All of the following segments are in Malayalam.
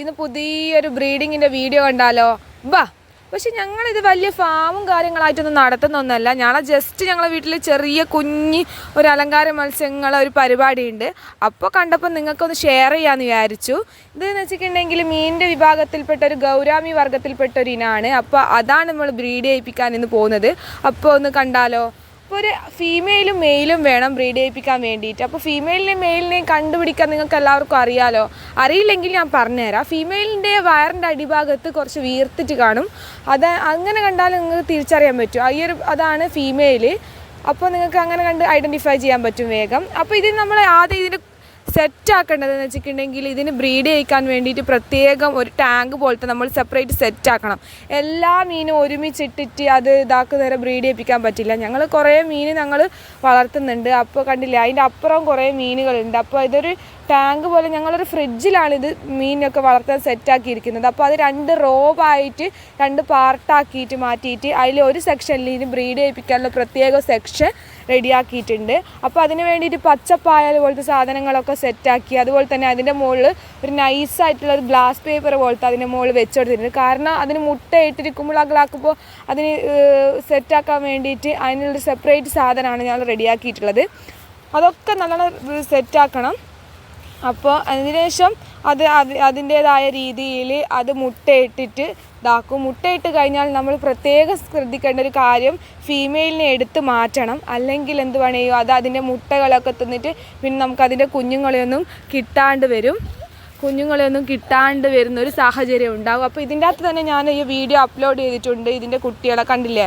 ഇന്ന് പുതിയൊരു ബ്രീഡിങ്ങിന്റെ വീഡിയോ കണ്ടാലോ? വാ പക്ഷെ ഞങ്ങളിത് വലിയ ഫാമും കാര്യങ്ങളായിട്ടൊന്നും നടത്തുന്നൊന്നുമല്ല ഞങ്ങളെ ജസ്റ്റ് ഞങ്ങളെ വീട്ടിൽ ചെറിയ കുഞ്ഞി ഒരു അലങ്കാര മത്സ്യങ്ങളെ ഒരു പരിപാടിയുണ്ട്. അപ്പോൾ കണ്ടപ്പോൾ നിങ്ങൾക്കൊന്ന് ഷെയർ ചെയ്യാമെന്ന് വിചാരിച്ചു. ഇതെന്ന് വെച്ചിട്ടുണ്ടെങ്കിൽ മീനിന്റെ വിഭാഗത്തിൽപ്പെട്ട ഒരു ഗൗരാമി വർഗത്തിൽപ്പെട്ട ഒരു ഇനമാണ് അപ്പോൾ അതാണ് നമ്മൾ ബ്രീഡ് ചെയ്യിപ്പിക്കാൻ ഇന്ന് പോകുന്നത്. അപ്പോൾ ഒന്ന് കണ്ടാലോ? അപ്പോൾ ഒരു ഫീമെയിലും മെയിലും വേണം ബ്രീഡ് ചെയ്യിപ്പിക്കാൻ വേണ്ടിയിട്ട്. അപ്പോൾ ഫീമെയിലിനെയും മെയിലിനെയും കണ്ടുപിടിക്കാൻ നിങ്ങൾക്ക് എല്ലാവർക്കും അറിയാലോ. അറിയില്ലെങ്കിൽ ഞാൻ പറഞ്ഞുതരാം. ഫീമെയിലിന്റെ വയറിന്റെ അടിഭാഗത്ത് കുറച്ച് വീർത്തിട്ട് കാണും. അത് അങ്ങനെ കണ്ടാൽ നിങ്ങൾക്ക് തിരിച്ചറിയാൻ പറ്റും. ഈ ഒരു അതാണ് ഫീമെയിൽ അപ്പോൾ നിങ്ങൾക്ക് അങ്ങനെ കണ്ട് ഐഡന്റിഫൈ ചെയ്യാൻ പറ്റും വേഗം. അപ്പോൾ ഇതിന് നമ്മൾ ആദ്യം ഇതിന് സെറ്റ് ആക്കേണ്ടതെന്ന് വെച്ചിട്ടുണ്ടെങ്കിൽ ഇതിന് ബ്രീഡ് ചെയ്യിക്കാൻ വേണ്ടിയിട്ട് പ്രത്യേകം ഒരു ടാങ്ക് പോലത്തെ നമ്മൾ സെപ്പറേറ്റ് സെറ്റ് ആക്കണം എല്ലാ മീനും ഒരുമിച്ചിട്ടിട്ട് അത് ഇതാക്കുന്നവരെ ബ്രീഡ് ചെയ്യിപ്പിക്കാൻ പറ്റില്ല. ഞങ്ങൾ കുറേ മീൻ ഞങ്ങൾ വളർത്തുന്നുണ്ട്. അപ്പോൾ കണ്ടില്ല അതിന്റെ അപ്പുറം കുറേ മീനുകളുണ്ട്. അപ്പോൾ ഇതൊരു ടാങ്ക് പോലെ ഞങ്ങളൊരു ഫ്രിഡ്ജിലാണ് ഇത് മീനൊക്കെ വളർത്താൻ സെറ്റാക്കിയിരിക്കുന്നത്. അപ്പോൾ അത് രണ്ട് റോബായിട്ട് രണ്ട് പാർട്ടാക്കിയിട്ട് മാറ്റിയിട്ട് അതിൽ ഒരു സെക്ഷനിൽ ഇതിന് ബ്രീഡ് ചെയ്യിപ്പിക്കാനുള്ള പ്രത്യേക സെക്ഷൻ റെഡിയാക്കിയിട്ടുണ്ട്. അപ്പോൾ അതിന് വേണ്ടിയിട്ട് പച്ചപ്പായ പോലത്തെ സാധനങ്ങളൊക്കെ സെറ്റാക്കി. അതുപോലെ തന്നെ അതിന്റെ മുകളിൽ ഒരു നൈസായിട്ടുള്ള ഒരു ഗ്ലാസ് പേപ്പർ പോലത്തെ അതിന്റെ മുകളിൽ വെച്ച് കൊടുത്തിട്ടുണ്ട് കാരണം അതിന് മുട്ട ഇട്ടിരിക്കുമ്പോൾ ഗ്ലാക്കുമ്പോൾ അതിന് സെറ്റാക്കാൻ വേണ്ടിയിട്ട് അതിനുള്ള സെപ്പറേറ്റ് സാധനമാണ് ഞങ്ങൾ റെഡിയാക്കിയിട്ടുള്ളത്. അതൊക്കെ നല്ലോണം സെറ്റാക്കണം അപ്പോൾ അതിനുശേഷം അത് അത് അതിന്റേതായ രീതിയിൽ അത് മുട്ടയിട്ടിട്ട് ഇതാക്കും. മുട്ടയിട്ട് കഴിഞ്ഞാൽ നമ്മൾ പ്രത്യേകം ശ്രദ്ധിക്കേണ്ട ഒരു കാര്യം ഫീമെയിലിനെ എടുത്ത് മാറ്റണം. അല്ലെങ്കിൽ എന്ത് പണിയോ അത് അതിന്റെ മുട്ടകളൊക്കെ തിന്നിട്ട് പിന്നെ നമുക്ക് അതിന്റെ കുഞ്ഞുങ്ങളെയൊന്നും കിട്ടാണ്ട് വരും. കുഞ്ഞുങ്ങളെയൊന്നും കിട്ടാണ്ട് വരുന്ന ഒരു സാഹചര്യം ഉണ്ടാകും അപ്പോൾ ഇതിന്റെ അകത്ത് തന്നെ ഞാൻ ഈ വീഡിയോ അപ്ലോഡ് ചെയ്തിട്ടുണ്ട്. ഇതിന്റെ കുട്ടികളെ കണ്ടില്ലേ?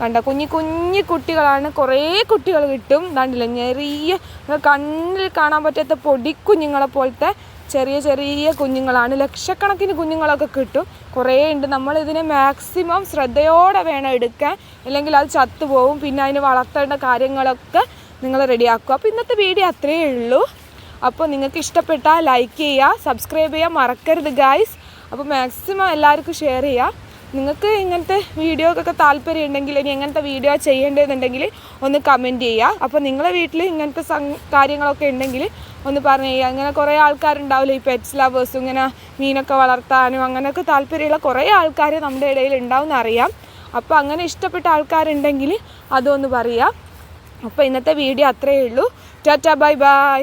കണ്ട കുഞ്ഞു കുഞ്ഞു കുട്ടികളാണ് കുറേ കുട്ടികൾ കിട്ടും. കണ്ടില്ല? ചെറിയ കണ്ണിൽ കാണാൻ പറ്റാത്ത പൊടി കുഞ്ഞുങ്ങളെ പോലത്തെ ചെറിയ ചെറിയ കുഞ്ഞുങ്ങളാണ്. ലക്ഷക്കണക്കിന് കുഞ്ഞുങ്ങളൊക്കെ കിട്ടും. കുറേ ഉണ്ട്. നമ്മൾ ഇതിനെ മാക്സിമം ശ്രദ്ധയോടെ വേണം എടുക്കാൻ. അല്ലെങ്കിൽ അത് ചത്തുപോകും പിന്നെ അതിന് വളർത്തേണ്ട കാര്യങ്ങളൊക്കെ നിങ്ങൾ റെഡിയാക്കുക. അപ്പോൾ ഇന്നത്തെ വീഡിയോ അത്രയേ ഉള്ളൂ. അപ്പോൾ നിങ്ങൾക്ക് ഇഷ്ടപ്പെട്ടാൽ ലൈക്ക് ചെയ്യുക സബ്സ്ക്രൈബ് ചെയ്യുക മറക്കരുത് ഗായ്സ് അപ്പോൾ മാക്സിമം എല്ലാവർക്കും ഷെയർ ചെയ്യുക. നിങ്ങൾക്ക് ഇങ്ങനത്തെ വീഡിയോക്കൊക്കെ താല്പര്യം ഉണ്ടെങ്കിൽ ഇനി എങ്ങനത്തെ വീഡിയോ ചെയ്യേണ്ടതെന്നുണ്ടെങ്കിൽ ഒന്ന് കമന്റ് ചെയ്യുക. അപ്പോൾ നിങ്ങളെ വീട്ടിൽ ഇങ്ങനത്തെ കാര്യങ്ങളൊക്കെ ഉണ്ടെങ്കിൽ ഒന്ന് പറഞ്ഞു ചെയ്യുക. അങ്ങനെ കുറേ ആൾക്കാരുണ്ടാവില്ല ഈ പെറ്റ്സ് ലവേഴ്സും ഇങ്ങനെ മീനൊക്കെ വളർത്താനും അങ്ങനെയൊക്കെ താല്പര്യമുള്ള കുറേ ആൾക്കാർ നമ്മുടെ ഇടയിൽ ഉണ്ടാവും എന്നറിയാം അപ്പോൾ അങ്ങനെ ഇഷ്ടപ്പെട്ട ആൾക്കാരുണ്ടെങ്കിൽ അതൊന്ന് പറയുക. അപ്പോൾ ഇന്നത്തെ വീഡിയോ അത്രയേ ഉള്ളൂ. Tata bye bye.